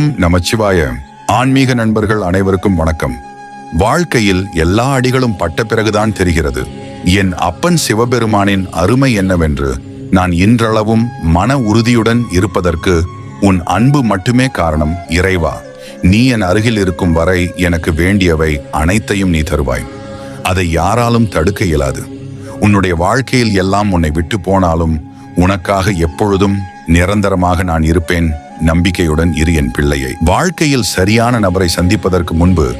ஓம் நமச்சிவாய. ஆன்மீக நண்பர்கள் அனைவருக்கும் வணக்கம். வாழ்க்கையில் எல்லா அடிகளும் பட்ட பிறகுதான் தெரிகிறது. என் அப்பன் சிவபெருமானின் அருமை என்னவென்று நான் இன்றளவும் மன உறுதியுடன் இருப்பதற்கு உன் அன்பு மட்டுமே காரணம் இறைவா. நீ என் அருகில் இருக்கும் வரை எனக்கு வேண்டியவை அனைத்தையும் நீ தருவாய். அதை யாராலும் தடுக்க இயலாது. உன்னுடைய வாழ்க்கையில் எல்லாம் உன்னை விட்டு போனாலும் உனக்காக எப்பொழுதும் நிரந்தரமாக நான் இருப்பேன். நம்பிக்கையுடன் இரு என் பிள்ளையை. வாழ்க்கையில் சரியான நபரை சந்திப்பதற்கு முன்பு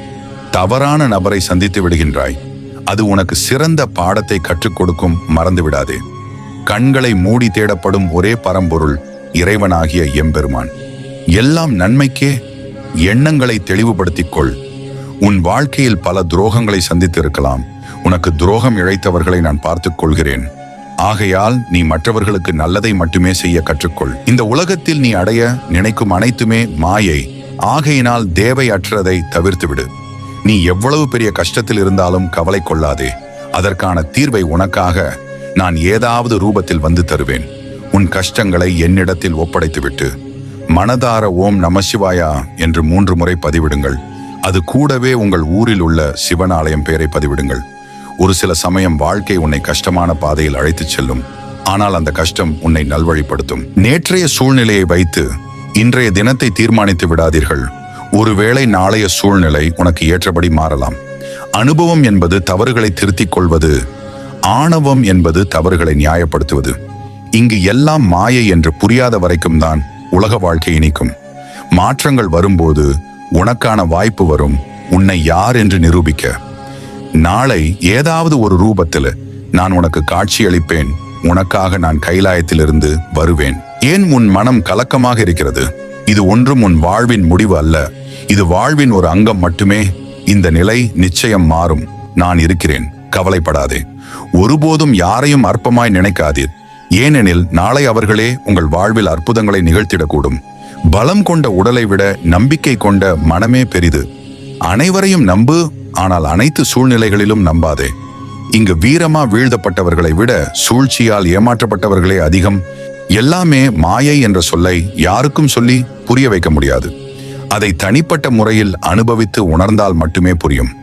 தவறான நபரை சந்தித்து விடுகின்றாய். அது உனக்கு சிறந்த பாடத்தை கற்றுக் கொடுக்கும் மறந்து விடாதே. கண்களை மூடி தேடப்படும் ஒரே பரம்பொருள் இறைவனாகிய எம்பெருமான். எல்லாம் நன்மைக்கே எண்ணங்களை தெளிவுபடுத்திக் கொள் உன் வாழ்க்கையில் பல துரோகங்களை சந்தித்திருக்கலாம். உனக்கு துரோகம் இழைத்தவர்களை நான் பார்த்துக் கொள்கிறேன். ஆகையால் நீ மற்றவர்களுக்கு நல்லதை மட்டுமே செய்ய கற்றுக்கொள். இந்த உலகத்தில் நீ அடைய நினைக்கும் அனைத்துமே மாயை. ஆகையினால் தேவை அற்றதை தவிர்த்துவிடு. நீ எவ்வளவு பெரிய கஷ்டத்தில் இருந்தாலும் கவலை கொள்ளாதே. அதற்கான தீர்வை உனக்காக நான் ஏதாவது ரூபத்தில் வந்து தருவேன். உன் கஷ்டங்களை என்னிடத்தில் ஒப்படைத்துவிட்டு. மனதார ஓம் நமசிவாயா என்று மூன்று முறை பதிவிடுங்கள். அது கூடவே உங்கள் ஊரில் உள்ள சிவன் ஆலயம் பெயரை பதிவிடுங்கள். ஒரு சில சமயம் வாழ்க்கை உன்னை கஷ்டமான பாதையில் அழைத்துச் செல்லும். ஆனால் அந்த கஷ்டம் உன்னை நல்வழிப்படுத்தும். நேற்றைய சூழ்நிலையை வைத்து இன்றைய தினத்தை தீர்மானித்து விடாதீர்கள். ஒருவேளை நாளைய சூழ்நிலை உனக்கு ஏற்றபடி மாறலாம். அனுபவம் என்பது தவறுகளை திருத்திக் கொள்வது ஆணவம் என்பது தவறுகளை நியாயப்படுத்துவது. இங்கு எல்லாம் மாயை என்று புரியாத வரைக்கும் தான் உலக வாழ்க்கை இனிக்கும். மாற்றங்கள் வரும்போது உனக்கான வாய்ப்பு வரும். உன்னை யார் என்று நிரூபிக்க. நாளை ஏதாவது ஒரு ரூபத்தில் நான் உனக்கு காட்சியளிப்பேன். உனக்காக நான் கைலாயத்திலிருந்து வருவேன். ஏன் உன் மனம் கலக்கமாக இருக்கிறது? இது ஒன்றும் உன் வாழ்வின் முடிவு அல்ல. இது வாழ்வின் ஒரு அங்கம் மட்டுமே. இந்த நிலை நிச்சயம் மாறும். நான் இருக்கிறேன். கவலைப்படாதே. ஒருபோதும் யாரையும் அற்பமாய் நினைக்காதீர். ஏனெனில் நாளை அவர்களே உங்கள் வாழ்வில் அற்புதங்களை நிகழ்த்திடக்கூடும். பலம் கொண்ட உடலை விட நம்பிக்கை கொண்ட மனமே பெரிது. அனைவரையும் நம்பு ஆனால் அனைத்து சூழ்நிலைகளிலும் நம்பாதே. இங்கு வீரமா வீழ்த்தப்பட்டவர்களை விட சூழ்ச்சியால் ஏமாற்றப்பட்டவர்களே அதிகம். எல்லாமே மாயை என்ற சொல்லை யாருக்கும் சொல்லி புரிய வைக்க முடியாது. அதை தனிப்பட்ட முறையில் அனுபவித்து உணர்ந்தால் மட்டுமே புரியும்.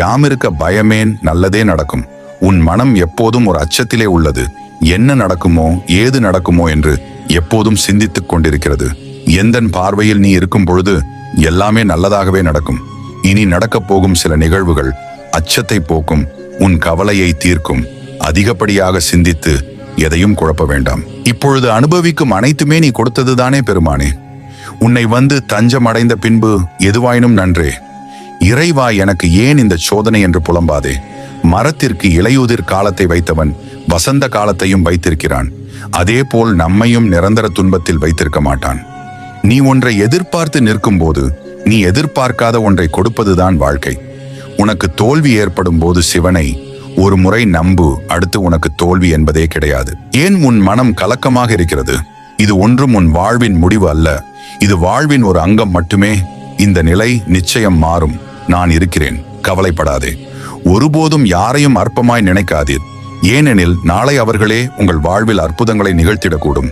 யாமிருக்க பயமேன் நல்லதே நடக்கும். உன் மனம் எப்போதும் ஒரு அச்சத்திலே உள்ளது. என்ன நடக்குமோ ஏது நடக்குமோ என்று எப்போதும் சிந்தித்துக் கொண்டிருக்கிறது. எந்தன் பார்வையில் நீ இருக்கும் பொழுது எல்லாமே நல்லதாகவே நடக்கும். இனி நடக்கப் போகும் சில நிகழ்வுகள் அச்சத்தை போக்கும் உன் கவலையை தீர்க்கும். அதிகப்படியாக சிந்தித்து எதையும் குழப்ப வேண்டாம். இப்பொழுது அனுபவிக்கும் அனைத்துமே நீ கொடுத்ததுதானே பெருமானே? உன்னை வந்து தஞ்சம் அடைந்த பின்பு எதுவாயினும் நன்றே. இறைவா எனக்கு ஏன் இந்த சோதனை என்று புலம்பாதே? மரத்திற்கு இலையுதிர் காலத்தை வைத்தவன் வசந்த காலத்தையும் வைத்திருக்கிறான். அதேபோல் நம்மையும் நிரந்தர துன்பத்தில் வைத்திருக்க மாட்டான். நீ ஒன்றை எதிர்பார்த்து நிற்கும் போது நீ எதிர்பார்க்காத ஒன்றை கொடுப்பதுதான் வாழ்க்கை. உனக்கு தோல்வி ஏற்படும் போது சிவனை ஒரு முறை நம்பு அடுத்து உனக்கு தோல்வி என்பதே கிடையாது. ஏன் உன் மனம் கலக்கமாக இருக்கிறது? இது ஒன்றும் உன் வாழ்வின் முடிவு அல்ல. இது வாழ்வின் ஒரு அங்கம் மட்டுமே. இந்த நிலை நிச்சயம் மாறும். நான் இருக்கிறேன். கவலைப்படாதே. ஒருபோதும் யாரையும் அற்பமாய் நினைக்காதீர். ஏனெனில் நாளை அவர்களே உங்கள் வாழ்வில் அற்புதங்களை நிகழ்த்திடக்கூடும்.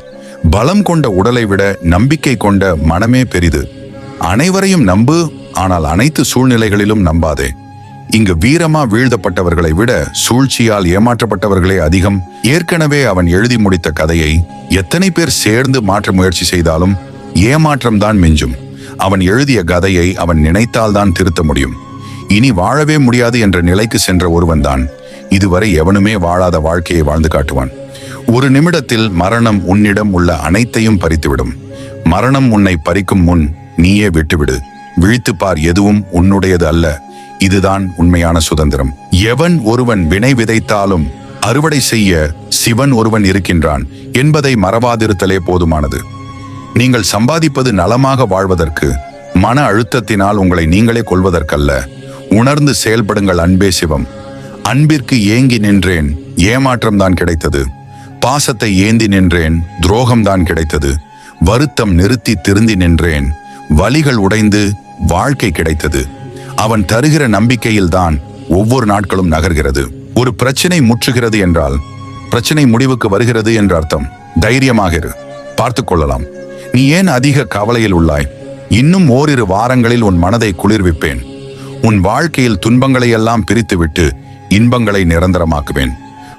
பலம் கொண்ட உடலை விட நம்பிக்கை கொண்ட மனமே பெரிது. அனைவரையும் நம்பு ஆனால் அனைத்து சூழ்நிலைகளிலும் நம்பாதே. இங்கு வீரமா வீழ்த்தப்பட்டவர்களை விட சூழ்ச்சியால் ஏமாற்றப்பட்டவர்களே அதிகம். ஏற்கனவே அவன் எழுதி முடித்த கதையை எத்தனை பேர் சேர்ந்து மாற்ற முயற்சி செய்தாலும் ஏமாற்றம்தான் மிஞ்சும். அவன் எழுதிய கதையை அவன் நினைத்தால்தான் திருத்த முடியும். இனி வாழவே முடியாது என்ற நிலைக்கு சென்ற ஒருவன்தான் இதுவரை எவனுமே வாழாத வாழ்க்கையை வாழ்ந்து காட்டுவான். ஒரு நிமிடத்தில் மரணம் உன்னிடம் உள்ள அனைத்தையும் பறித்துவிடும். மரணம் உன்னை பறிக்கும் முன் நீயே விட்டுவிடு. விழித்துப்பார் எதுவும் உன்னுடையது அல்ல. இதுதான் உண்மையான சுதந்திரம். எவன் ஒருவன் வினை விதைத்தாலும் அறுவடை செய்ய சிவன் ஒருவன் இருக்கின்றான் என்பதை மறவாதிருத்தலே போதுமானது. நீங்கள் சம்பாதிப்பது நலமாக வாழ்வதற்கு மன அழுத்தத்தினால் உங்களை நீங்களே கொள்வதற்கல்ல உணர்ந்து செயல்படுங்கள் அன்பே சிவம். அன்பிற்கு ஏங்கி நின்றேன் ஏமாற்றம் தான் கிடைத்தது. பாசத்தை ஏந்தி நின்றேன் துரோகம் தான் கிடைத்தது. வருத்தம் நிறுத்தி திருந்தி நின்றேன் வலிகள் உடைந்து வாழ்க்கை கிடைத்தது. அவன் தருகிற நம்பிக்கையில்தான் ஒவ்வொரு நாட்களும் நகர்கிறது. ஒரு பிரச்சனை முற்றுகிறது என்றால் பிரச்சனை முடிவுக்கு வருகிறது என்ற அர்த்தம். தைரியமாக இரு. பார்த்து கொள்ளலாம். நீ ஏன் அதிக கவலையில் உள்ளாய்? இன்னும் ஓரிரு வாரங்களில் உன் மனதை குளிர்விப்பேன். உன் வாழ்க்கையில் துன்பங்களை எல்லாம் பிரித்துவிட்டு இன்பங்களை நிரந்தரமாக்குவேன்.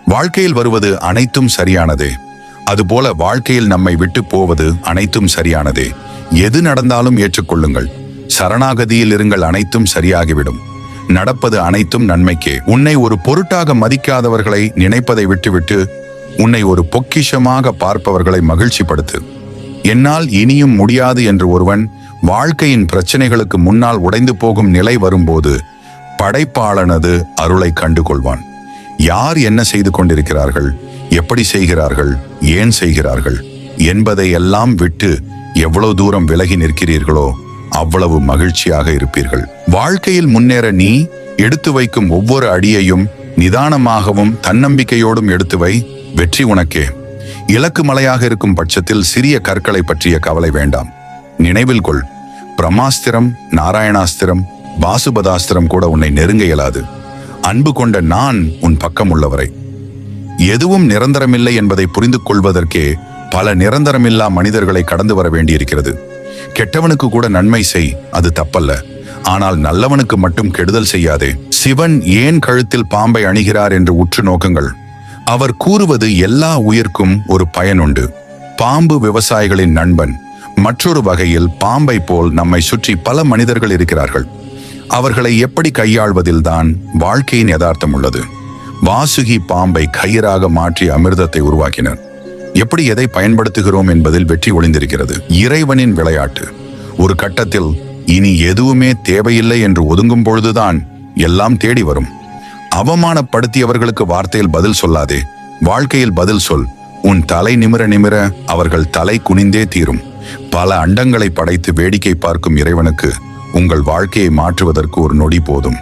வாழ்க்கையில் வருவது அனைத்தும் சரியானதே. அதுபோல வாழ்க்கையில் நம்மை விட்டு போவது அனைத்தும் சரியானதே. எது நடந்தாலும் ஏற்றுக்கொள்ளுங்கள். சரணாகதியில் இருங்கள் அனைத்தும் சரியாகிவிடும். நடப்பது அனைத்தும் நன்மைக்கே. உன்னை ஒரு பொருட்டாக மதிக்காதவர்களை நினைப்பதை விட்டுவிட்டு உன்னை ஒரு பொக்கிஷமாக பார்ப்பவர்களை மகிழ்ச்சிப்படுத்து. என்னால் இனியும் முடியாது என்று ஒருவன் வாழ்க்கையின் பிரச்சனைகளுக்கு முன்னால் உடைந்து போகும் நிலை வரும்போது படைப்பாளனது அருளை கண்டுகொள்வான். யார் என்ன செய்து கொண்டிருக்கிறார்கள்? எப்படி செய்கிறார்கள்? ஏன் செய்கிறார்கள்? என்பதை எல்லாம் விட்டு எவ்வளவு தூரம் விலகி நிற்கிறீர்களோ அவ்வளவு மகிழ்ச்சியாக இருப்பீர்கள். வாழ்க்கையில் முன்னேற நீ எடுத்து வைக்கும் ஒவ்வொரு அடியையும் நிதானமாகவும் தன்னம்பிக்கையோடும் எடுத்து வை. வெற்றி உனக்கே. இலக்கு மலையாக இருக்கும் பட்சத்தில் சிறிய கற்களை பற்றிய கவலை வேண்டாம். நினைவில் கொள். பிரமாஸ்திரம் நாராயணாஸ்திரம் பாசுபதாஸ்திரம் கூட உன்னை நெருங்க இயலாது. அன்பு கொண்ட நான் உன் பக்கம் உள்ளவரை எதுவும் நிரந்தரமில்லை என்பதை புரிந்து கொள்வதற்கே பல நிரந்தரமில்லா மனிதர்களை கடந்து வர வேண்டியிருக்கிறது. கெட்டவனுக்கு கூட நன்மை செய் அது தப்பல்ல. ஆனால் நல்லவனுக்கு மட்டும் கெடுதல் செய்யாதே. சிவன் ஏன் கழுத்தில் பாம்பை அணிகிறார் என்று உற்று நோக்குங்கள். அவர் கூறுவது எல்லா உயிர்க்கும் ஒரு பயனுண்டு பாம்பு விவசாயிகளின் நண்பன். மற்றொரு வகையில் பாம்பை போல் நம்மை சுற்றி பல மனிதர்கள் இருக்கிறார்கள். அவர்களை எப்படி கையாள்வதில்தான் வாழ்க்கையின் யதார்த்தம் உள்ளது. வாசுகி பாம்பை கயிறாக மாற்றி அமிர்தத்தை உருவாக்கினர். எப்படி எதை பயன்படுத்துகிறோம் என்பதில் வெற்றி ஒளிந்திருக்கிறது. இறைவனின் விளையாட்டு. ஒரு கட்டத்தில் இனி எதுவுமே தேவையில்லை என்று ஒதுங்கும் பொழுதுதான் எல்லாம் தேடி வரும். அவமானப்படுத்தியவர்களுக்கு வார்த்தையில் பதில் சொல்லாதே. வாழ்க்கையில் பதில் சொல். உன் தலை நிமிர நிமிர அவர்கள் தலை குனிந்தே தீரும். பல அண்டங்களை படைத்து வேடிக்கை பார்க்கும் இறைவனுக்கு உங்கள் வாழ்க்கையை மாற்றுவதற்கு ஒரு நொடி போதும்.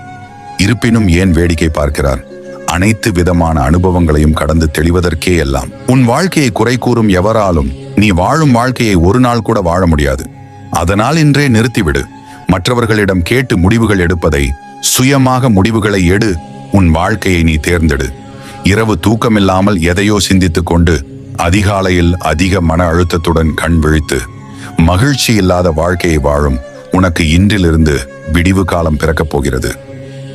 இருப்பினும் ஏன் வேடிக்கை பார்க்கிறார்? அனைத்து விதமான அனுபவங்களையும் கடந்து தெளிவதற்கே எல்லாம். உன் வாழ்க்கையை குறை கூறும் எவராலும் நீ வாழும் வாழ்க்கையை ஒரு நாள் கூட வாழ முடியாது. அதனால் இன்றே நிறுத்திவிடு. மற்றவர்களிடம் கேட்டு முடிவுகள் எடுப்பதை சுயமாக முடிவுகளை எடு. உன் வாழ்க்கையை நீ தேர்ந்தெடு. இரவு தூக்கமில்லாமல் எதையோ சிந்தித்துக் கொண்டு அதிகாலையில் அதிக மன அழுத்தத்துடன் கண் விழித்து மகிழ்ச்சி இல்லாத வாழ்க்கையை வாழும். உனக்கு இன்றிலிருந்து விடிவு காலம் பிறக்கப் போகிறது.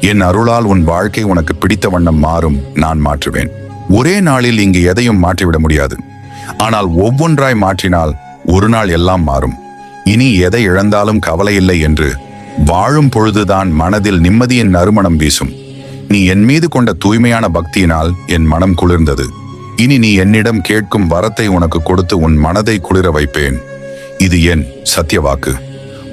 என் அருளால் உன் வாழ்க்கை உனக்கு பிடித்த வண்ணம் மாறும் நான் மாற்றுவேன். ஒரே நாளில் இங்கு எதையும் மாற்றிவிட முடியாது. ஆனால் ஒவ்வொன்றாய் மாற்றினால் ஒரு நாள் எல்லாம் மாறும். இனி எதை இழந்தாலும் கவலை இல்லை என்று வாழும் பொழுதுதான் மனதில் நிம்மதியின் நறுமணம் வீசும். நீ என் மீது கொண்ட தூய்மையான பக்தியினால் என் மனம் குளிர்ந்தது. இனி நீ என்னிடம் கேட்கும் வரத்தை உனக்கு கொடுத்து உன் மனதை குளிர வைப்பேன். இது என் சத்தியவாக்கு.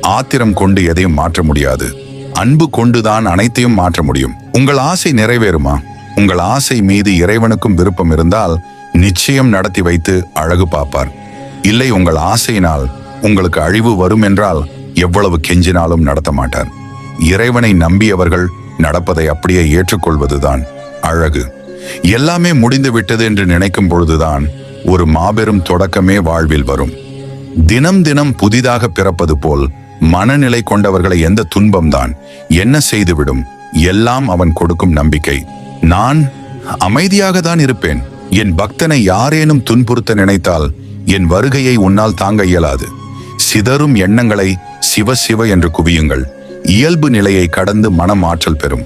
ஆத்திரம் கொண்டு எதையும் மாற்ற முடியாது. அன்பு கொண்டுதான் அனைத்தையும் மாற்ற முடியும். உங்கள் ஆசை நிறைவேறுமா? உங்கள் ஆசை மீது இறைவனுக்கும் விருப்பம் இருந்தால் நிச்சயம் நடத்தி வைத்து அழகு பார்ப்பார். இல்லை உங்கள் ஆசையினால் உங்களுக்கு அழிவு வரும் என்றால் எவ்வளவு கெஞ்சினாலும் நடத்த மாட்டார். இறைவனை நம்பியவர்கள் நடப்பதை அப்படியே ஏற்றுக்கொள்வதுதான் அழகு. எல்லாமே முடிந்து விட்டது என்று நினைக்கும் பொழுதுதான் ஒரு மாபெரும் தொடக்கமே வாழ்வில் வரும். தினம் தினம் புதிதாக பிறப்பது போல் மனநிலை கொண்டவர்களை எந்த துன்பம்தான்? என்ன செய்துவிடும்? எல்லாம் அவன் கொடுக்கும் நம்பிக்கை. நான் அமைதியாக தான் இருப்பேன். என் பக்தனை யாரேனும் துன்புறுத்த நினைத்தால் என் வருகையை உன்னால் தாங்க இயலாது. சிதறும் எண்ணங்களை சிவ சிவ என்று குவியுங்கள். இயல்பு நிலையை கடந்து மனம் ஆற்றல் பெறும்.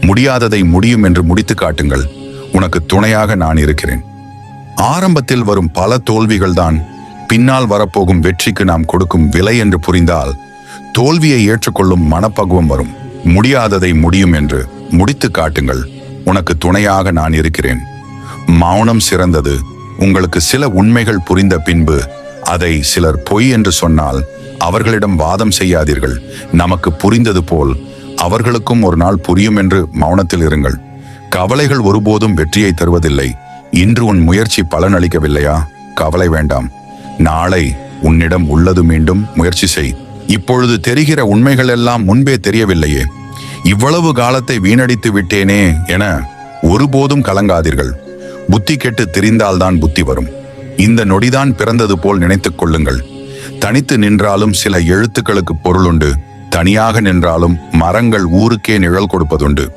முடியாததை முடியும் என்று முடித்து காட்டுங்கள். உனக்கு துணையாக நான் இருக்கிறேன். ஆரம்பத்தில் வரும் பல தோல்விகள்தான் பின்னால் வரப்போகும் வெற்றிக்கு நாம் கொடுக்கும் விலை என்று புரிந்தால் தோல்வியை ஏற்றுக்கொள்ளும் மனப்பக்குவம் வரும். முடியாததை முடியும் என்று முடித்து காட்டுங்கள். உனக்கு துணையாக நான் இருக்கிறேன். மௌனம் சிறந்தது. உங்களுக்கு சில உண்மைகள் புரிந்த பின்பு அதை சிலர் பொய் என்று சொன்னால் அவர்களிடம் வாதம் செய்யாதீர்கள். நமக்கு புரிந்தது போல் அவர்களுக்கும் ஒரு நாள் புரியும் என்று மௌனத்தில் இருங்கள். கவலைகள் ஒருபோதும் வெற்றியை தருவதில்லை. இன்று உன் முயற்சி பலனளிக்கவில்லையா? கவலை வேண்டாம். நாளை உன்னிடம் உள்ளது மீண்டும் முயற்சி செய். இப்பொழுது தெரிகிற உண்மைகள் எல்லாம் முன்பே தெரியவில்லையே. இவ்வளவு காலத்தை வீணடித்து விட்டேனே என ஒருபோதும் கலங்காதீர்கள். புத்தி கெட்டு திரிந்தால்தான் புத்தி வரும். இந்த நொடிதான் பிறந்தது போல் நினைத்துக் கொள்ளுங்கள். தனித்து நின்றாலும் சில எழுத்துக்களுக்கு பொருளுண்டு தனியாக நின்றாலும் மரங்கள் ஊருக்கே நிழல் கொடுப்பதுண்டு.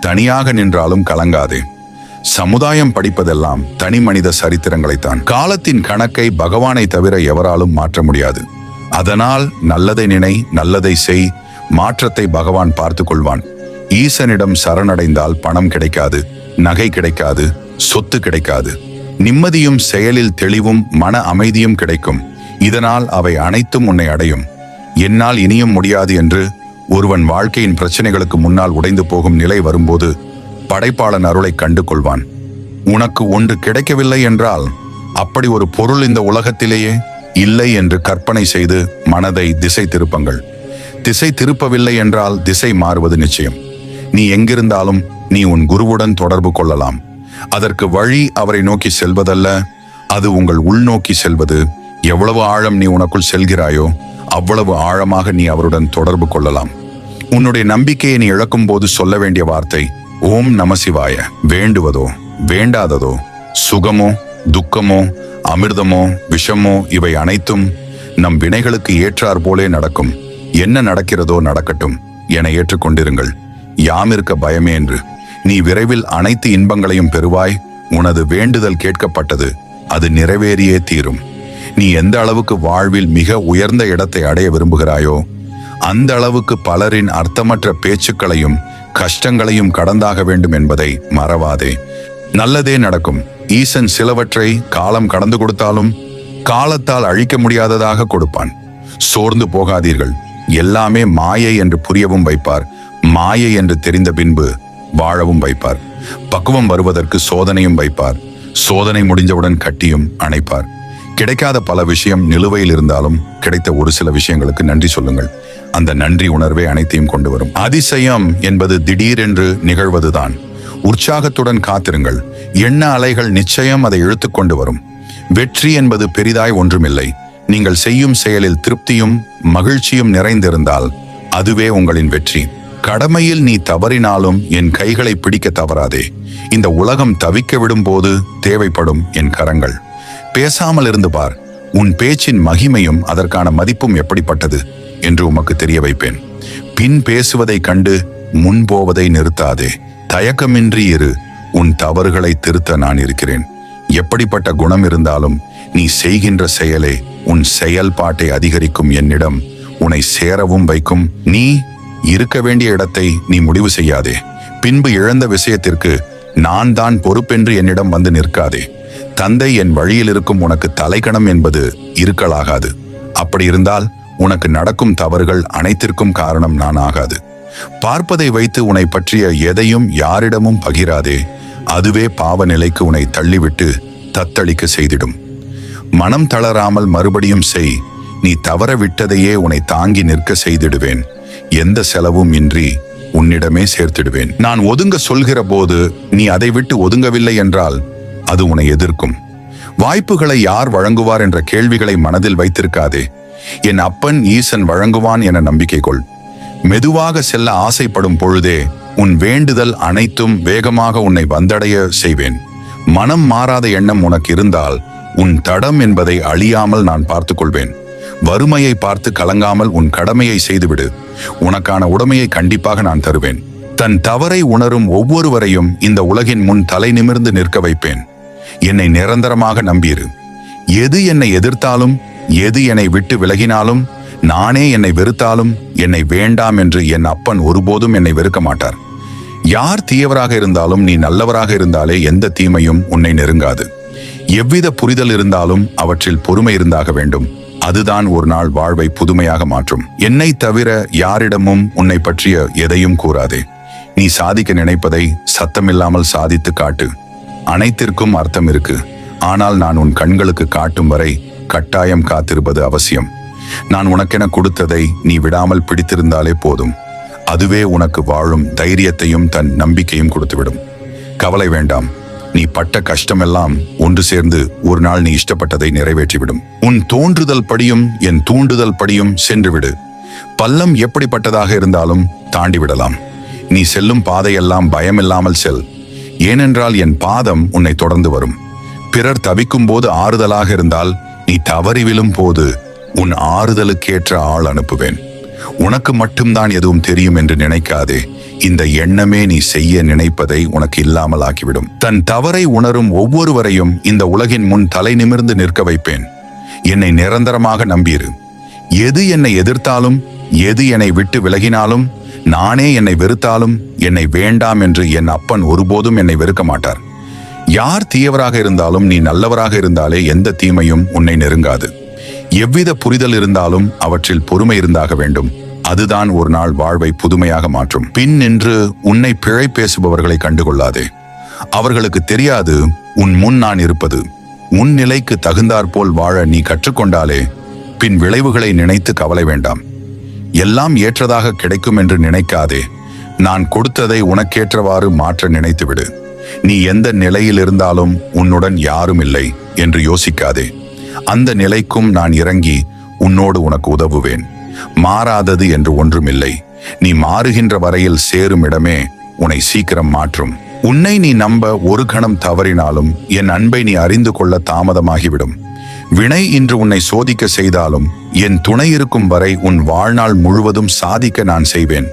தனியாக நின்றாலும் கலங்காதே. சமுதாயம் படிப்பதெல்லாம் தனி மனித சரித்திரங்களைத்தான். காலத்தின் கணக்கை பகவானை தவிர எவராலும் மாற்ற முடியாது. அதனால் நல்லதை நினை நல்லதை செய் மாற்றத்தை பகவான் பார்த்து கொள்வான் ஈசனிடம் சரணடைந்தால் பணம் கிடைக்காது நகை கிடைக்காது சொத்து கிடைக்காது. நிம்மதியும் செயலில் தெளிவும் மன அமைதியும் கிடைக்கும். இதனால் அவை அனைத்தும் உன்னை அடையும். என்னால் இனியும் முடியாது என்று ஒருவன் வாழ்க்கையின் பிரச்சனைகளுக்கு முன்னால் உடைந்து போகும் நிலை வரும்போது படைப்பாளன் அருளை கண்டு கொள்வான் உனக்கு ஒன்று கிடைக்கவில்லை என்றால் அப்படி ஒரு பொருள் இந்த உலகத்திலேயே? இல்லை என்று கற்பனை செய்து மனதை திசை திருப்பங்கள் திசை திருப்பவில்லை என்றால் திசை மாறுவது நிச்சயம். நீ எங்கிருந்தாலும் நீ உன் குருவுடன் தொடர்பு கொள்ளலாம். அதற்கு வழி அவரை நோக்கி செல்வதல்ல அது உங்கள் உள்நோக்கி செல்வது. எவ்வளவு ஆழம் நீ உனக்குள் செல்கிறாயோ அவ்வளவு ஆழமாக நீ அவருடன் தொடர்பு கொள்ளலாம். உன்னுடைய நம்பிக்கையை நீ இழக்கும் போது சொல்ல வேண்டிய வார்த்தை ஓம் நமசிவாய வேண்டுவதோ வேண்டாததோ சுகமோ துக்கமோ அமிர்தமோ விஷமோ இவை அனைத்தும் நம் வினைகளுக்கு ஏற்றார் போலே நடக்கும். என்ன நடக்கிறதோ நடக்கட்டும் என ஏற்றுக்கொண்டிருங்கள். யாமிருக்க பயமே என்று. நீ விரைவில் அனைத்து இன்பங்களையும் பெறுவாய். உனது வேண்டுதல் கேட்கப்பட்டது. அது நிறைவேறியே தீரும். நீ எந்த அளவுக்கு வாழ்வில் மிக உயர்ந்த இடத்தை அடைய விரும்புகிறாயோ அந்த அளவுக்கு பலரின் அர்த்தமற்ற பேச்சுக்களையும் கஷ்டங்களையும் கடந்தாக வேண்டும் என்பதை மறவாதே. நல்லதே நடக்கும். ஈசன் சிலவற்றை காலம் கடந்து கொடுத்தாலும் காலத்தால் அழிக்க முடியாததாக கொடுப்பான். சோர்ந்து போகாதீர்கள். எல்லாமே மாயை என்று புரியவும் வைப்பார். மாயை என்று தெரிந்த பின்பு வாழவும் வைப்பார். பக்குவம் வருவதற்கு சோதனையும் வைப்பார். சோதனை முடிஞ்சவுடன் கட்டியும் அணைப்பார். கிடைக்காத பல விஷயம் நிலுவையில் இருந்தாலும் கிடைத்த ஒரு சில விஷயங்களுக்கு நன்றி சொல்லுங்கள். அந்த நன்றி உணர்வே அனைத்தையும் கொண்டு வரும். அதிசயம் என்பது திடீரென்று நிகழ்வதுதான். உற்சாகத்துடன் காத்திருங்கள். எண்ண அலைகள் நிச்சயம் அதை இழுத்துக்கொண்டு வரும். வெற்றி என்பது பெரிதாய் ஒன்றுமில்லை. நீங்கள் செய்யும் செயலில் திருப்தியும் மகிழ்ச்சியும் நிறைந்திருந்தால் அதுவே உங்களின் வெற்றி. கடமையில் நீ தவறினாலும் என் கைகளை பிடிக்க தவறாதே. இந்த உலகம் தவிக்க விடும்போது தேவைப்படும் என் கரங்கள். பேசாமல் இருந்து பார். உன் பேச்சின் மகிமையும் அதற்கான மதிப்பும் எப்படிப்பட்டது என்று உமக்கு தெரிய வைப்பேன். பின் பேசுவதைக் கண்டு முன்போவதை நிறுத்தாதே. தயக்கமின்றி இரு. உன் தவறுகளை திருத்த நான் இருக்கிறேன். எப்படிப்பட்ட குணம் இருந்தாலும் நீ செய்கின்ற செயலே உன் செயல்பாட்டை அதிகரிக்கும் என்னிடம் உன்னை சேரவும் வைக்கும். நீ இருக்க வேண்டிய இடத்தை நீ முடிவு செய்யாதே. பின்பு இழந்த விஷயத்திற்கு நான் தான் பொறுப்பென்று என்னிடம் வந்து நிற்காதே. தந்தை என் வழியில் இருக்கும் உனக்கு தலைக்கணம் என்பது இருக்கலாகாது. அப்படி இருந்தால் உனக்கு நடக்கும் தவறுகள் அனைத்திற்கும் காரணம் நான் ஆகாது. பார்ப்பதை வைத்து உன்னை பற்றிய எதையும் யாரிடமும் பகிராதே. அதுவே பாவ நிலைக்கு உன்னை தள்ளிவிட்டு தத்தளிக்க செய்திடும். மனம் தளராமல் மறுபடியும் செய். நீ தவற விட்டதையே உன்னை தாங்கி நிற்க செய்திடுவேன். எந்த செலவும் இன்றி உன்னிடமே சேர்த்திடுவேன். நான் ஒதுங்க சொல்கிற போது நீ அதை விட்டு ஒதுங்கவில்லை என்றால் அது உன்னை எதிர்க்கும். வாய்ப்புகளை யார் வழங்குவார் என்ற கேள்விகளை மனதில் வைத்திருக்காதே. என் அப்பன் ஈசன் வழங்குவான் என நம்பிக்கை கொள். மெதுவாக செல்ல ஆசைப்படும் பொழுதே உன் வேண்டுதல் அனைத்தும் வேகமாக உன்னை வந்தடைய செய்வேன். மனம் மாறாத எண்ணம் உனக்கு இருந்தால் உன் தடம் என்பதை அழியாமல் நான் பார்த்துக்கொள்வேன். வறுமையை பார்த்து கலங்காமல் உன் கடமையை செய்துவிடு. உனக்கான உடமையை கண்டிப்பாக நான் தருவேன். தன் தவறை உணரும் ஒவ்வொருவரையும் இந்த உலகின் முன் தலை நிமிர்ந்து நிற்க வைப்பேன். என்னை நிரந்தரமாக நம்பியிரு எது என்னை எதிர்த்தாலும் எது என்னை விட்டு விலகினாலும் நானே என்னை வெறுத்தாலும் என்னை வேண்டாம் என்று என் அப்பன் ஒருபோதும் என்னை வெறுக்க மாட்டார். யார் தீயவராக இருந்தாலும் நீ நல்லவராக இருந்தாலே எந்த தீமையும் உன்னை நெருங்காது. எவ்வித புரிதல் இருந்தாலும் அவற்றில் பொறுமை இருந்தாக வேண்டும். அதுதான் ஒரு நாள் வாழ்வை புதுமையாக மாற்றும். என்னை தவிர யாரிடமும் உன்னை பற்றிய எதையும் கூறாதே. நீ சாதிக்க நினைப்பதை சத்தமில்லாமல் சாதித்து காட்டு. அனைத்திற்கும் அர்த்தம் இருக்கு. ஆனால் நான் உன் கண்களுக்கு காட்டும் வரை கட்டாயம் காத்திருப்பது அவசியம். நான் உனக்கென கொடுத்ததை நீ விடாமல் பிடித்திருந்தாலே போதும். அதுவே உனக்கு வாழும் தைரியத்தையும் தன் நம்பிக்கையும் கொடுத்துவிடும். கவலை வேண்டாம். நீ பட்ட கஷ்டமெல்லாம் ஒன்று சேர்ந்து ஒரு நாள் நீ இஷ்டப்பட்டதை நிறைவேற்றிவிடும். உன் தோன்றுதல் படியும் என் தூண்டுதல் படியும் சென்றுவிடு. பள்ளம் எப்படிப்பட்டதாக இருந்தாலும் தாண்டி விடலாம் நீ செல்லும் பாதையெல்லாம் பயமில்லாமல் செல். ஏனென்றால் என் பாதம் உன்னை தொடர்ந்து வரும். பிறர் தவிக்கும் போது ஆறுதலாக இருந்தால் நீ தவறிவிழும் போது உன் ஆறுதலுக்கேற்ற ஆள் அனுப்புவேன். உனக்கு மட்டும்தான் எதுவும் தெரியும் என்று நினைக்காதே. இந்த எண்ணமே நீ செய்ய நினைப்பதை உனக்கு இல்லாமல் ஆக்கிவிடும். தன் தவறை உணரும் ஒவ்வொருவரையும் இந்த உலகின் முன் தலை நிமிர்ந்து நிற்க வைப்பேன். என்னை நிரந்தரமாக நம்பியிரு எது என்னை எதிர்த்தாலும் எது என்னை விட்டு விலகினாலும் நானே என்னை வெறுத்தாலும் என்னை வேண்டாம் என்று என் அப்பன் ஒருபோதும் என்னை வெறுக்க மாட்டார். யார் தீயவராக இருந்தாலும் நீ நல்லவராக இருந்தாலே எந்த தீமையும் உன்னை நெருங்காது. எவ்வித புரிதல் இருந்தாலும் அவற்றில் பொறுமை இருந்தாக வேண்டும். அதுதான் ஒரு நாள் வாழ்வை புதுமையாக மாற்றும். பின் நின்று உன்னை பிழை பேசுபவர்களை கண்டுகொள்ளாதே. அவர்களுக்கு தெரியாது உன் முன் நான் இருப்பது. உன் நிலைக்கு தகுந்தாற்போல் வாழ நீ கற்றுக்கொண்டாலே பின் விளைவுகளை நினைத்து கவலை வேண்டாம். எல்லாம் ஏற்றதாக கிடைக்கும் என்று நினைக்காதே. நான் கொடுத்ததை உனக்கேற்றவாறு மாற்ற நினைத்துவிடு. நீ எந்த நிலையில் இருந்தாலும் உன்னுடன் யாரும் இல்லை என்று யோசிக்காதே. அந்த நிலைக்கும் நான் இறங்கி உன்னோடு உனக்கு உதவுவேன். மாறாதது என்று ஒன்றுமில்லை. நீ மாறுகின்ற வரையில் சேரும் இடமே உன்னை சீக்கிரம் மாற்றும். உன்னை நீ நம்ப ஒரு கணம் தவறினாலும் என் அன்பை நீ அறிந்து கொள்ள தாமதமாகிவிடும். வினை இன்று உன்னை சோதிக்க செய்தாலும் என் துணை இருக்கும் வரை உன் வாழ்நாள் முழுவதும் சாதிக்க நான் செய்வேன்.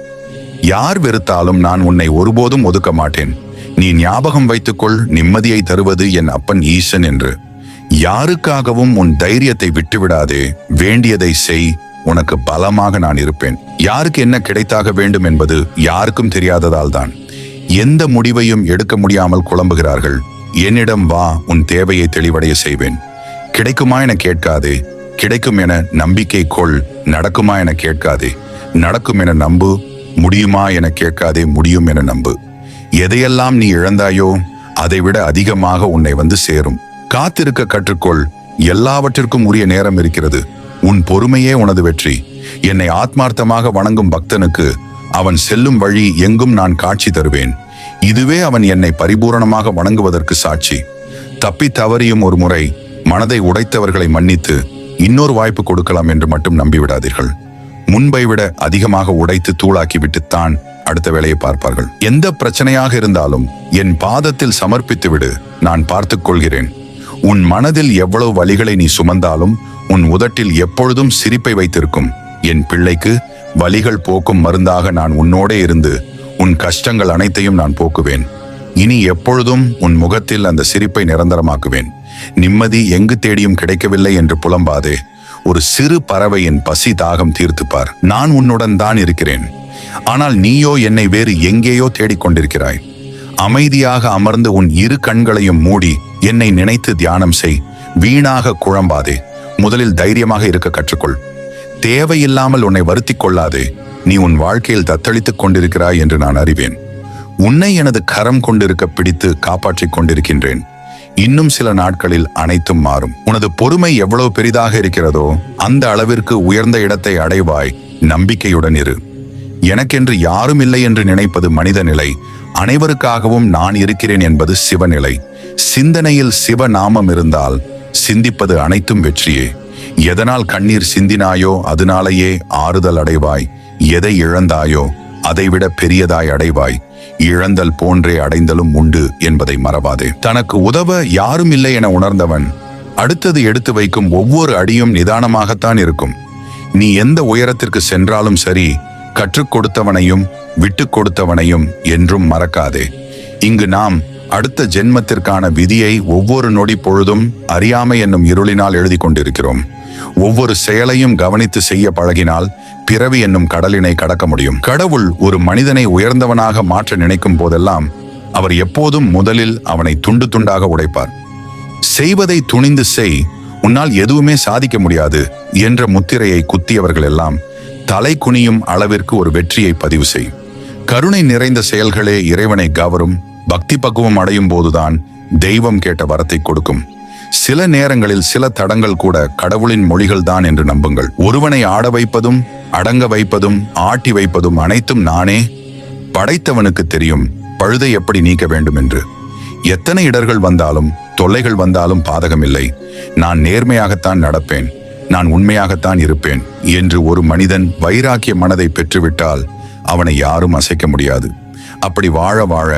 யார் வெறுத்தாலும் நான் உன்னை ஒருபோதும் ஒதுக்க மாட்டேன். நீ ஞாபகம் வைத்துக்கொள் நிம்மதியை தருவது என் அப்பன் ஈசன் என்று. யாருக்காகவும் உன் தைரியத்தை விட்டுவிடாதே. வேண்டியதை செய். உனக்கு பலமாக நான் இருப்பேன். யாருக்கு என்ன கிடைத்தாக வேண்டும் என்பது யாருக்கும் தெரியாததால் தான். எந்த முடிவையும் எடுக்க முடியாமல் குழம்புகிறார்கள். என்னிடம் வா உன் தேவையை தெளிவடைய செய்வேன். கிடைக்குமா என கேட்காதே. கிடைக்கும் என நம்பிக்கை கொள். நடக்குமா என கேட்காதே. நடக்கும் என நம்பு. முடியுமா என கேட்காதே. முடியும் என நம்பு. எதையெல்லாம் நீ இழந்தாயோ அதைவிட அதிகமாக உன்னை வந்து சேரும். காத்திருக்க கற்றுக்கொள். எல்லாவற்றிற்கும் உரிய நேரம் இருக்கிறது. உன் பொறுமையே உனது வெற்றி. என்னை ஆத்மார்த்தமாக வணங்கும் பக்தனுக்கு அவன் செல்லும் வழி எங்கும் நான் காட்சி தருவேன். இதுவே அவன் என்னை பரிபூரணமாக வணங்குவதற்கு சாட்சி. தப்பி தவறியும் ஒரு முறை மனதை உடைத்தவர்களை மன்னித்து இன்னொரு வாய்ப்பு கொடுக்கலாம் என்று மட்டும் நம்பிவிடாதீர்கள். முன்பை விட அதிகமாக உடைத்து தூளாக்கிவிட்டு தான் அடுத்த வேலையை பார்ப்பார்கள். எந்த பிரச்சனையாக இருந்தாலும் என் பாதத்தில் சமர்ப்பித்து விடு நான் பார்த்துக் கொள்கிறேன். உன் மனதில் எவ்வளவு வலிகளை நீ சுமந்தாலும் உன் உதட்டில் எப்பொழுதும் சிரிப்பை வைத்திருக்கும். என் பிள்ளைக்கு வலிகள் போக்கும் மருந்தாக நான் உன்னோடே இருந்து உன் கஷ்டங்கள் அனைத்தையும் நான் போக்குவேன். இனி எப்பொழுதும் உன் முகத்தில் அந்த சிரிப்பை நிரந்தரமாக்குவேன். நிம்மதி எங்கு தேடியும் கிடைக்கவில்லை என்று புலம்பாதே. ஒரு சிறு பறவையின் பசி தாகம் தீர்த்துப்பார். நான் உன்னுடன் தான் இருக்கிறேன். ஆனால் நீயோ என்னை வேறு எங்கேயோ தேடிக்கொண்டிருக்கிறாய். அமைதியாக அமர்ந்து உன் இரு கண்களையும் மூடி என்னை நினைத்து தியானம் செய். வீணாக குழம்பாதே. முதலில் தைரியமாக இருக்க கற்றுக்கொள். தேவையில்லாமல் உன்னை வருத்தி கொள்ளாதே. நீ உன் வாழ்க்கையில் தத்தளித்துக் கொண்டிருக்கிறாய் என்று நான் அறிவேன். உன்னை எனது கரம் கொண்டிருக்க பிடித்து காப்பாற்றிக் கொண்டிருக்கின்றேன். இன்னும் சில நாட்களில் அனைத்தும் மாறும். உனது பொறுமை எவ்வளவு பெரிதாக இருக்கிறதோ அந்த அளவிற்கு உயர்ந்த இடத்தை அடைவாய். நம்பிக்கையுடன் இரு. எனக்கென்று யாரும் இல்லை என்று நினைப்பது மனித நிலை அனைவருக்காகவும் நான் இருக்கிறேன் என்பது சிவநிலை. சிந்தனையில் சிவ நாமம் இருந்தால் சிந்திப்பது அனைத்தும் வெற்றியே. எதனால் கண்ணீர் சிந்தினாயோ அதனாலேயே ஆறுதல் அடைவாய். எதை இழந்தாயோ அதைவிட பெரியதாய் அடைவாய். இழந்தல் போன்றே அடைந்தலும் உண்டு என்பதை மறவாதே. தனக்கு உதவ யாரும் இல்லை என உணர்ந்தவன் அடுத்தது எடுத்து வைக்கும் ஒவ்வொரு அடியும் நிதானமாகத்தான் இருக்கும். நீ எந்த உயரத்திற்கு சென்றாலும் சரி கற்றுக் கொடுத்தவனையும் விட்டு கொடுத்தவனையும் என்றும் மறக்காதே. இங்கு நாம் அடுத்த ஜென்மத்திற்கான விதியை ஒவ்வொரு நொடி பொழுதும் அறியாமை என்னும் இருளினால் எழுதி கொண்டிருக்கிறோம். ஒவ்வொரு செயலையும் கவனித்து செய்ய பழகினால் பிறவி என்னும் கடலினை கடக்க முடியும். கடவுள் ஒரு மனிதனை உயர்ந்தவனாக மாற்ற நினைக்கும் போதெல்லாம் அவர் எப்போதும் முதலில் அவனை துண்டு துண்டாக உடைப்பார். செய்வதை துணிந்து செய் உன்னால் எதுவுமே சாதிக்க முடியாது என்ற முத்திரையை குத்தியவர்கள் எல்லாம் தலை குனியும் அளவிற்கு ஒரு வெற்றியை பதிவு செய். கருணை நிறைந்த செயல்களே இறைவனை கவரும் பக்தி பக்குவம் அடையும் போதுதான் தெய்வம் கேட்ட வரத்தை கொடுக்கும். சில நேரங்களில் சில தடங்கள் கூட கடவுளின் மொழிகள் தான் என்று நம்புங்கள். ஒருவனை ஆட வைப்பதும் அடங்க வைப்பதும் ஆட்டி வைப்பதும் அனைத்தும் நானே. படைத்தவனுக்கு தெரியும் பழுதை எப்படி நீக்க வேண்டும் என்று. எத்தனை இடர்கள் வந்தாலும் தொல்லைகள் வந்தாலும் பாதகமில்லை. நான் நேர்மையாகத்தான் நடப்பேன். நான் உண்மையாகத்தான் இருப்பேன் என்று ஒரு மனிதன் வைராக்கிய மனதை பெற்றுவிட்டால் அவனை யாரும் அசைக்க முடியாது. அப்படி வாழ வாழ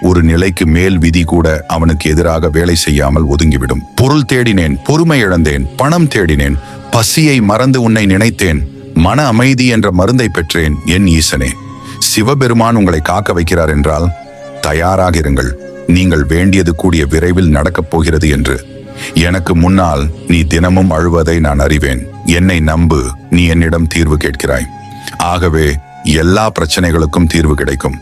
ஒரு நிலைக்கு மேல் விதி கூட அவனுக்கு எதிராக வேலை செய்யாமல் ஒதுங்கிவிடும். பொருள் தேடினேன் பொறுமை இழந்தேன் பணம் தேடினேன் பசியை மறந்து உன்னை நினைத்தேன் மன அமைதி என்ற மருந்தை பெற்றேன் என் ஈசனே. சிவபெருமான் உங்களை காக்க வைக்கிறார் என்றால் தயாராக இருங்கள் நீங்கள் வேண்டியது கூடிய விரைவில் நடக்கப் போகிறது என்று. எனக்கு முன்னால் நீ தினமும் அழுவதை நான் அறிவேன். என்னை நம்பு நீ என்னிடம் தீர்வு கேட்கிறாய். ஆகவே எல்லா பிரச்சனைகளுக்கும் தீர்வு கிடைக்கும்.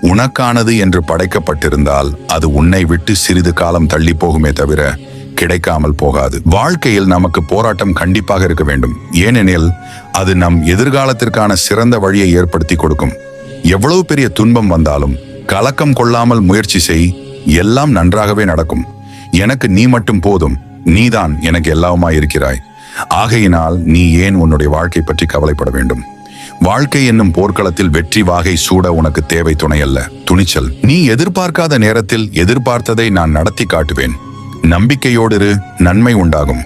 உனக்கானது என்று படைக்கப்பட்டிருந்தால் அது உன்னை விட்டு சிறிது காலம் தள்ளி போகுமே தவிர கிடைக்காமல் போகாது. வாழ்க்கையில் நமக்கு போராட்டம் கண்டிப்பாக இருக்க வேண்டும். ஏனெனில் அது நம் எதிர்காலத்திற்கான சிறந்த வழியை ஏற்படுத்தி கொடுக்கும். எவ்வளவு பெரிய துன்பம் வந்தாலும் கலக்கம் கொள்ளாமல் முயற்சி செய். எல்லாம் நன்றாகவே நடக்கும். எனக்கு நீ மட்டும் போதும். நீதான் எனக்கு எல்லாவுமாய் இருக்கிறாய் ஆகையினால் நீ ஏன் உன்னுடைய வாழ்க்கை பற்றி கவலைப்பட வேண்டும்? வாழ்க்கை என்னும் போர்க்களத்தில் வெற்றி வாகை சூட உனக்கு தேவை துணை அல்ல துணிச்சல். நீ எதிர்பார்க்காத நேரத்தில் எதிர்பார்த்ததை நான் நடத்தி காட்டுவேன். நம்பிக்கையோடு இரு, நன்மை உண்டாகும்.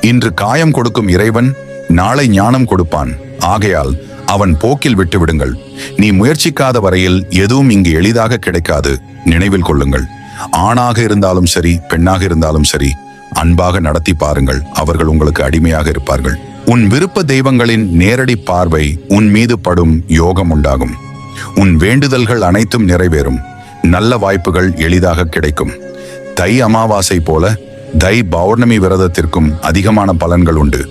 இன்று காயம் கொடுக்கும் இறைவன் நாளை ஞானம் கொடுப்பான். ஆகையால் அவன் போக்கில் விட்டு விடுங்கள் நீ முயற்சிக்காத வரையில் எதுவும் இங்கு எளிதாக கிடைக்காது. நினைவில் கொள்ளுங்கள். ஆணாக இருந்தாலும் சரி பெண்ணாக இருந்தாலும் சரி அன்பாக நடத்தி பாருங்கள். அவர்கள் உங்களுக்கு அடிமையாக இருப்பார்கள். உன் விருப்ப தெய்வங்களின் நேரடி பார்வை உன் மீது படும் யோகம் உண்டாகும். உன் வேண்டுதல்கள் அனைத்தும் நிறைவேறும். நல்ல வாய்ப்புகள் எளிதாக கிடைக்கும். தை அமாவாசை போல தை பௌர்ணமி விரதத்திற்கும் அதிகமான பலன்கள் உண்டு.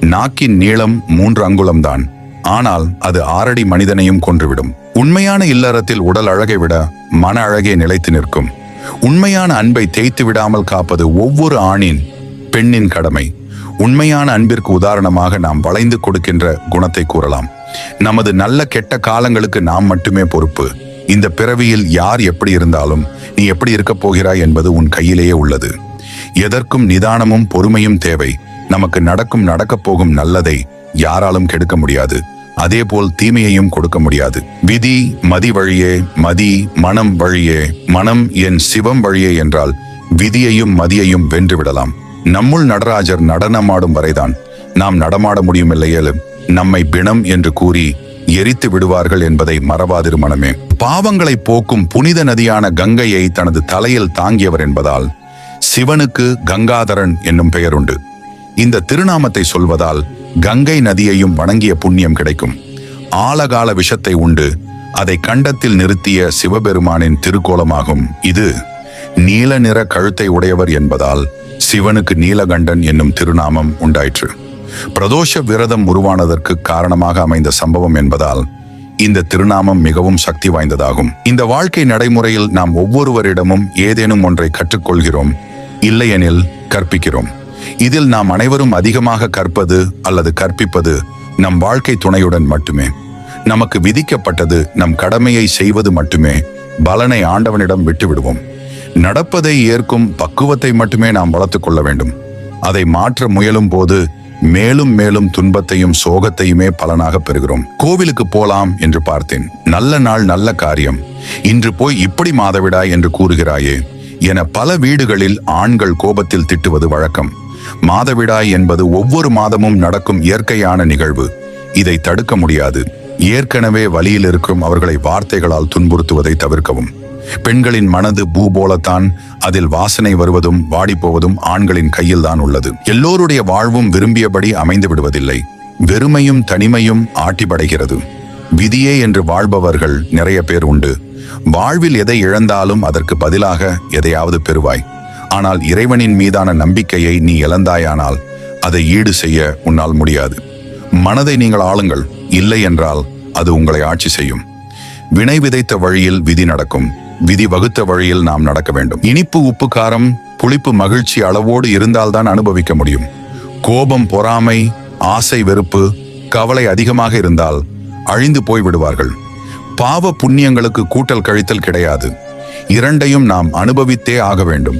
நாக்கின் நீளம் மூன்று அங்குலம்தான். ஆனால் அது ஆறடி மனிதனையும் கொன்றுவிடும். உண்மையான இல்லறத்தில் உடல் அழகை விட மன அழகே நிலைத்து நிற்கும். உண்மையான அன்பை தேய்த்து விடாமல் காப்பது ஒவ்வொரு ஆணின் பெண்ணின் கடமை. உண்மையான அன்பிற்கு உதாரணமாக நாம் வளைந்து கொடுக்கின்ற குணத்தை கூறலாம். நமது நல்ல கெட்ட காலங்களுக்கு நாம் மட்டுமே பொறுப்பு. இந்த பிறவியில் யார் எப்படி இருந்தாலும் நீ எப்படி இருக்கப் போகிறாய் என்பது உன் கையிலேயே உள்ளது. எதற்கும் நிதானமும் பொறுமையும் தேவை. நமக்கு நடக்கும் நடக்கப் போகும் நல்லதை யாராலும் கெடுக்க முடியாது. அதேபோல் தீமையையும் கொடுக்க முடியாது. விதி மதி வழியே மதி மனம் வழியே மனம் என் சிவம் வழியே என்றால் விதியையும் மதியையும் வென்று விடலாம். நம்முள் நடராஜர் நடனமாடும் வரைதான். நாம் நடமாட முடியுமில்லையேலும் நம்மை பிணம் என்று கூறி எரித்து விடுவார்கள் என்பதை மறவாதிரு மனமே. பாவங்களை போக்கும் புனித நதியான கங்கையை தனது தலையில் தாங்கியவர் என்பதால் சிவனுக்கு கங்காதரன் என்னும் பெயருண்டு. இந்த திருநாமத்தை சொல்வதால் கங்கை நதியையும் வணங்கிய புண்ணியம் கிடைக்கும். ஆழகால விஷத்தை உண்டு. அதை கண்டத்தில் நிறுத்திய சிவபெருமானின் திருக்கோலமாகும். இது நீல நிற கழுத்தை உடையவர் என்பதால் சிவனுக்கு நீலகண்டன் என்னும் திருநாமம் உண்டாயிற்று. பிரதோஷ விரதம் உருவானதற்கு காரணமாக அமைந்த சம்பவம் என்பதால் இந்த திருநாமம் மிகவும் சக்தி வாய்ந்ததாகும். இந்த வாழ்க்கை நடைமுறையில் நாம் ஒவ்வொருவரிடமும் ஏதேனும் ஒன்றை கற்றுக்கொள்கிறோம். இல்லையெனில் கற்பிக்கிறோம். இதில் நாம் அனைவரும் அதிகமாக கற்பது அல்லது கற்பிப்பது நம் வாழ்க்கை துணையுடன் மட்டுமே. நமக்கு விதிக்கப்பட்டது நம் கடமையை செய்வது மட்டுமே. பலனை ஆண்டவனிடம் விட்டுவிடுவோம். நடப்பதை ஏற்கும் பக்குவத்தை மட்டுமே நாம் வளர்த்துக் கொள்ள வேண்டும். அதை மாற்ற முயலும் போது மேலும் மேலும் துன்பத்தையும் சோகத்தையுமே பலனாக பெறுகிறோம். கோவிலுக்கு போலாம் என்று பார்த்தேன். நல்ல நாள் நல்ல காரியம். இன்று போய் இப்படி மாதவிடாய் என்று கூறுகிறாயே. என பல வீடுகளில் ஆண்கள் கோபத்தில் திட்டுவது வழக்கம். மாதவிடாய் என்பது ஒவ்வொரு மாதமும் நடக்கும் இயற்கையான நிகழ்வு. இதை தடுக்க முடியாது. ஏற்கனவே வழியில் இருக்கும் அவர்களை வார்த்தைகளால் துன்புறுத்துவதை தவிர்க்கவும். பெண்களின் மனது பூ போலத்தான் அதில் வாசனை வருவதும் வாடிப்போவதும் ஆண்களின் கையில்தான் உள்ளது. எல்லோருடைய வாழ்வும் விரும்பியபடி அமைந்து விடுவதில்லை. வெறுமையும் தனிமையும் ஆட்டிப்படைகிறது விதியே என்று வாழ்பவர்கள் நிறைய பேர் உண்டு. வாழ்வில் எதை இழந்தாலும் அதற்கு பதிலாக எதையாவது பெறுவாய். ஆனால் இறைவனின் மீதான நம்பிக்கையை நீ இழந்தாயானால் அதை ஈடு செய்ய உன்னால் முடியாது. மனதை நீங்கள் ஆளுங்கள் இல்லை என்றால் அது உங்களை ஆட்சி செய்யும். வினை விதைத்த வழியில் விதி நடக்கும் விதி வகுத்த வழியில் நாம் நடக்க வேண்டும். இனிப்பு உப்பு காரம் புளிப்பு மகிழ்ச்சி அளவோடு இருந்தால்தான் அனுபவிக்க முடியும். கோபம் பொறாமை ஆசை வெறுப்பு கவலை அதிகமாக இருந்தால் அழிந்து போய் விடுவார்கள். பாவ புண்ணியங்களுக்கு கூட்டல் கழித்தல் கிடையாது. இரண்டையும் நாம் அனுபவித்தே ஆக வேண்டும்.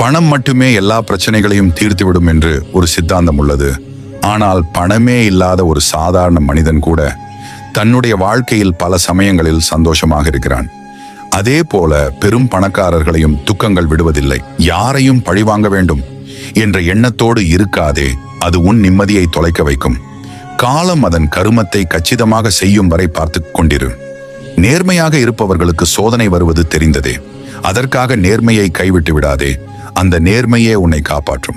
பணம் மட்டுமே எல்லா பிரச்சனைகளையும் தீர்த்துவிடும் என்று ஒரு சித்தாந்தம் உள்ளது. ஆனால் பணமே இல்லாத ஒரு சாதாரண மனிதன் கூட தன்னுடைய வாழ்க்கையில் பல சமயங்களில் சந்தோஷமாக இருக்கிறான். அதே போல பெரும் பணக்காரர்களையும் துக்கங்கள் விடுவதில்லை. யாரையும் பழிவாங்க வேண்டும் என்ற எண்ணத்தோடு இருக்காதே அது உன் நிம்மதியை தொலைக்க வைக்கும். காலம் அதன் கருமத்தை கச்சிதமாக செய்யும் வரை பார்த்து கொண்டிரு. நேர்மையாக இருப்பவர்களுக்கு சோதனை வருவது தெரிந்ததே. அதற்காக நேர்மையை கைவிட்டு விடாதே. அந்த நேர்மையே உன்னை காப்பாற்றும்.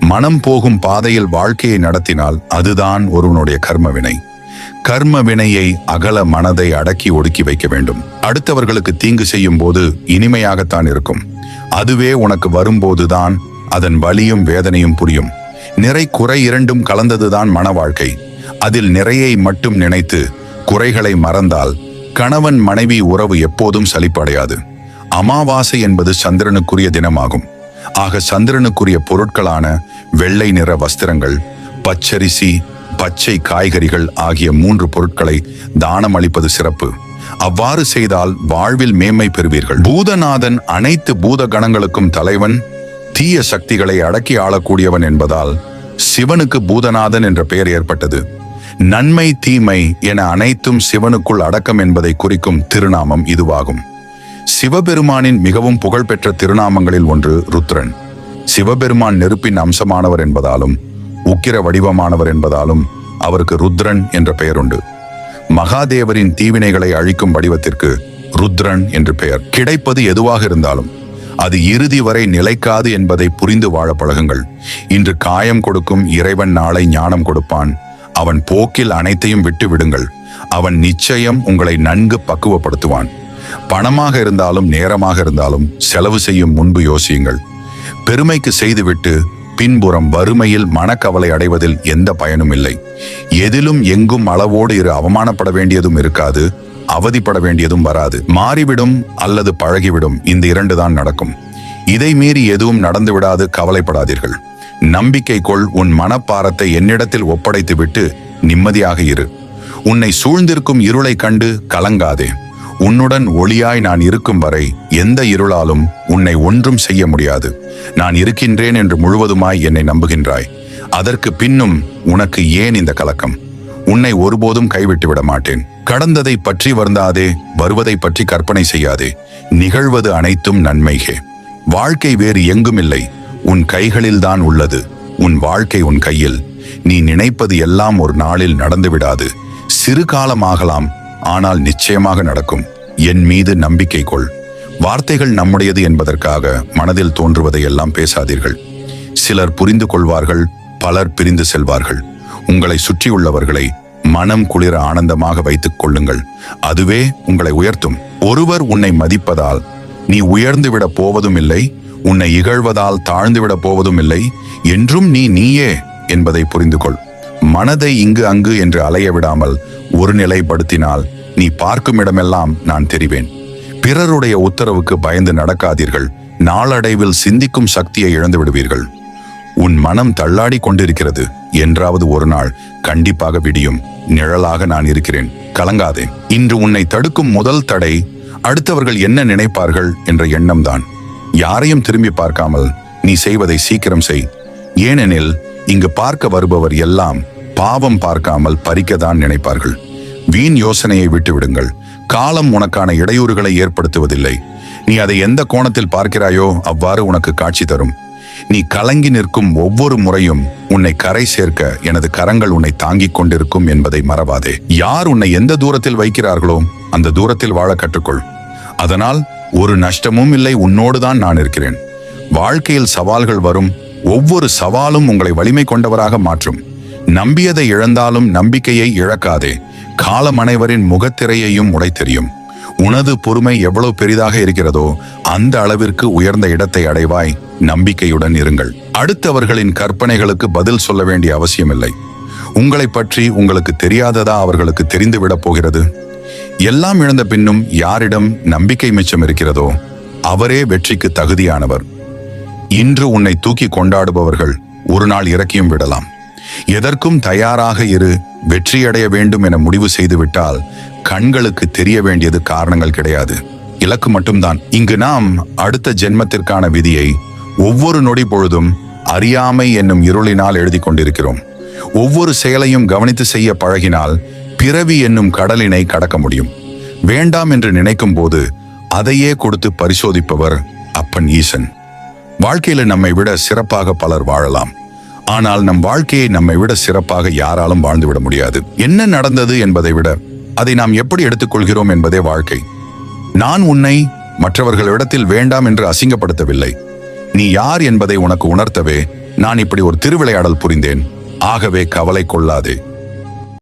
மனம் போகும் பாதையில் வாழ்க்கையை நடத்தினால் அதுதான் ஒருவனுடைய கர்ம வினை கர்ம வினையை அகல மனதை அடக்கி ஒடுக்கி வைக்க வேண்டும். அடுத்தவர்களுக்கு தீங்கு செய்யும் போது இனிமையாகத்தான் இருக்கும். அதுவே உனக்கு வரும்போதுதான் அதன் வலியும் வேதனையும் புரியும். நிறை குறை இரண்டும் கலந்ததுதான் மன வாழ்க்கை. அதில் நிறையை மட்டும் நினைத்து குறைகளை மறந்தால் கணவன் மனைவி உறவு எப்போதும் சலிப்படையாது. அமாவாசை என்பது சந்திரனுக்குரிய தினமாகும். ஆக சந்திரனுக்குரிய பொருட்களான வெள்ளை நிற வஸ்திரங்கள் பச்சரிசி பச்சை காய்கறிகள் ஆகிய மூன்று பொருட்களை தானம் அளிப்பது சிறப்பு. அவ்வாறு செய்தால் வாழ்வில் மேன்மை பெறுவீர்கள். பூதநாதன் அனைத்து பூத கணங்களுக்கும் தலைவன் தீய சக்திகளை அடக்கி ஆளக்கூடியவன் என்பதால் சிவனுக்கு பூதநாதன் என்ற பெயர் ஏற்பட்டது. நன்மை தீமை என அனைத்தும் சிவனுக்குள் அடக்கம் என்பதை குறிக்கும் திருநாமம் இதுவாகும். சிவபெருமானின் மிகவும் புகழ்பெற்ற திருநாமங்களில் ஒன்று ருத்ரன். சிவபெருமான் நெருப்பின் அம்சமானவர் என்பதாலும் உக்கிர வடிவமானவர் என்பதாலும் அவருக்கு ருத்ரன் என்ற பெயருண்டு. மகாதேவரின் தீவினைகளை அழிக்கும் வடிவத்திற்கு ருத்ரன் என்று பெயர். கிடைப்பது எதுவாக இருந்தாலும் அது இறுதி வரை நிலைக்காது என்பதை புரிந்து வாழ பழகுங்கள். இன்று காயம் கொடுக்கும் இறைவன் நாளை ஞானம் கொடுப்பான். அவன் போக்கில் அனைத்தையும் விட்டு விடுங்கள் அவன் நிச்சயம் உங்களை நன்கு பக்குவப்படுத்துவான். பணமாக இருந்தாலும் நேரமாக இருந்தாலும் செலவு செய்யும் முன்பு யோசியுங்கள். பெருமைக்கு செய்துவிட்டு பின்புறம் வறுமையில் மனக்கவலை அடைவதில் எந்த பயனும் இல்லை. எதிலும் எங்கும் அளவோடு இரு அவமானப்பட வேண்டியதும் இருக்காது அவதிப்பட வேண்டியதும் வராது. மாறிவிடும் அல்லது பழகிவிடும் இந்த இரண்டு தான் நடக்கும். இதை மீறி எதுவும் நடந்து விடாது கவலைப்படாதீர்கள். நம்பிக்கை கொள் உன் மனப்பாரத்தை என்னிடத்தில் ஒப்படைத்துவிட்டு நிம்மதியாக இரு. உன்னை சூழ்ந்திருக்கும் இருளை கண்டு கலங்காதே. உன்னுடன் ஒளியாய் நான் இருக்கும் வரை எந்த இருளாலும் உன்னை ஒன்றும் செய்ய முடியாது. நான் இருக்கின்றேன் என்று முழுவதுமாய் என்னை நம்புகின்றாய். அதற்கு பின்னும் உனக்கு ஏன் இந்த கலக்கம்? உன்னை ஒருபோதும் கைவிட்டு விட மாட்டேன். கடந்ததை பற்றி வருந்தாதே வருவதை பற்றி கற்பனை செய்யாதே. நிகழ்வது அனைத்தும் நன்மைகே. வாழ்க்கை வேறு எங்கும் இல்லை உன் கைகளில்தான் உள்ளது. உன் வாழ்க்கை உன் கையில். நீ நினைப்பது எல்லாம் ஒரு நாளில் நடந்து விடாது சிறு காலமாகலாம் ஆனால் நிச்சயமாக நடக்கும். என் மீது நம்பிக்கை கொள். வார்த்தைகள் நம்முடையது என்பதற்காக மனதில் தோன்றுவதை எல்லாம் பேசாதீர்கள். சிலர் புரிந்து கொள்வார்கள் பலர் பிரிந்து செல்வார்கள். உங்களை சுற்றியுள்ளவர்களை மனம் குளிர ஆனந்தமாக வைத்துக் கொள்ளுங்கள். அதுவே உங்களை உயர்த்தும். ஒருவர் உன்னை மதிப்பதால் நீ உயர்ந்துவிட போவதும் இல்லை உன்னை இகழ்வதால் தாழ்ந்துவிட போவதும் இல்லை என்றும் நீ நீயே என்பதை புரிந்து கொள் மனதை இங்கு அங்கு என்று அலைய விடாமல் ஒரு நிலைப்படுத்தினால் நீ பார்க்கும் இடமெல்லாம் நான் தெரிவேன். பிறருடைய உத்தரவுக்கு பயந்து நடக்காதீர்கள். நாளடைவில் சிந்திக்கும் சக்தியை இழந்து விடுவீர்கள் உன் மனம் தள்ளாடி கொண்டிருக்கிறது. என்றாவது ஒரு நாள் கண்டிப்பாக விடியும். நிழலாக நான் இருக்கிறேன். கலங்காதே. இன்று உன்னை தடுக்கும் முதல் தடை அடுத்தவர்கள் என்ன நினைப்பார்கள் என்ற எண்ணம்தான். யாரையும் திரும்பி பார்க்காமல் நீ செய்வதை சீக்கிரம் செய். ஏனெனில் இங்கு பார்க்க வருபவர் எல்லாம் பாவம் பார்க்காமல் பறிக்கதான் நினைப்பார்கள். வீண் யோசனையை விட்டுவிடுங்கள். காலம் உனக்கான இடையூறுகளை ஏற்படுத்துவதில்லை. நீ அதை எந்த கோணத்தில் பார்க்கிறாயோ அவ்வாறு உனக்கு காட்சி தரும். நீ கலங்கி நிற்கும் ஒவ்வொரு முறையும் உன்னை கரை சேர்க்க எனது கரங்கள் உன்னை தாங்கிக் கொண்டிருக்கும் என்பதை மறவாதே. யார் உன்னை எந்த தூரத்தில் வைக்கிறார்களோ அந்த தூரத்தில் வாழ கற்றுக்கொள். அதனால் ஒரு நஷ்டமும் இல்லை உன்னோடு தான் நான் இருக்கிறேன். வாழ்க்கையில் சவால்கள் வரும். ஒவ்வொரு சவாலும் உங்களை வலிமை கொண்டவராக மாற்றும். நம்பியதை இழந்தாலும் நம்பிக்கையை இழக்காதே. காலம் அனைவரின் முகத்திரையையும் உடைத்தெறியும். உனது பொறுமை எவ்வளவு பெரிதாக இருக்கிறதோ அந்த அளவிற்கு உயர்ந்த இடத்தை அடைவாய் நம்பிக்கையுடன் இருங்கள். அடுத்தவர்களின் கற்பனைகளுக்கு பதில் சொல்ல வேண்டிய அவசியமில்லை. உங்களை பற்றி உங்களுக்கு தெரியாததா அவர்களுக்கு தெரிந்துவிடப் போகிறது? எல்லாம் இழந்த பின்னும் யாரிடம் நம்பிக்கை மிச்சம் இருக்கிறதோ அவரே வெற்றிக்கு தகுதியானவர். இன்று உன்னை தூக்கி கொண்டாடுபவர்கள் ஒரு நாள் இறக்கியும் விடலாம். எதற்கும் தயாராக இரு வெற்றியடைய வேண்டும் என முடிவு செய்துவிட்டால் கண்களுக்கு தெரிய வேண்டியது காரணங்கள் கிடையாது. இலக்கு மட்டும்தான். இங்கு நாம் அடுத்த ஜென்மத்திற்கான விதியை ஒவ்வொரு நொடி பொழுதும் அறியாமை என்னும் இருளினால் எழுதி கொண்டிருக்கிறோம். ஒவ்வொரு செயலையும் கவனித்து செய்ய பழகினால் பிறவி என்னும் கடலினை கடக்க முடியும். வேண்டாம் என்று நினைக்கும் போது அதையே கொடுத்து பரிசோதிப்பவர் அப்பன் ஈசன். வாழ்க்கையில நம்மை விட சிறப்பாக பலர் வாழலாம். ஆனால் நம் வாழ்க்கையை நம்மை விட சிறப்பாக யாராலும் வாழ்ந்துவிட முடியாது. என்ன நடந்தது என்பதை விட அதை நாம் எப்படி எடுத்துக்கொள்கிறோம் என்பதே வாழ்க்கை. நான் உன்னை மற்றவர்களிடத்தில் வேண்டாம் என்று அசிங்கப்படுத்தவில்லை. நீ யார் என்பதை உனக்கு உணர்த்தவே நான் இப்படி ஒரு திருவிளையாடல் புரிந்தேன். ஆகவே கவலை கொள்ளாதே.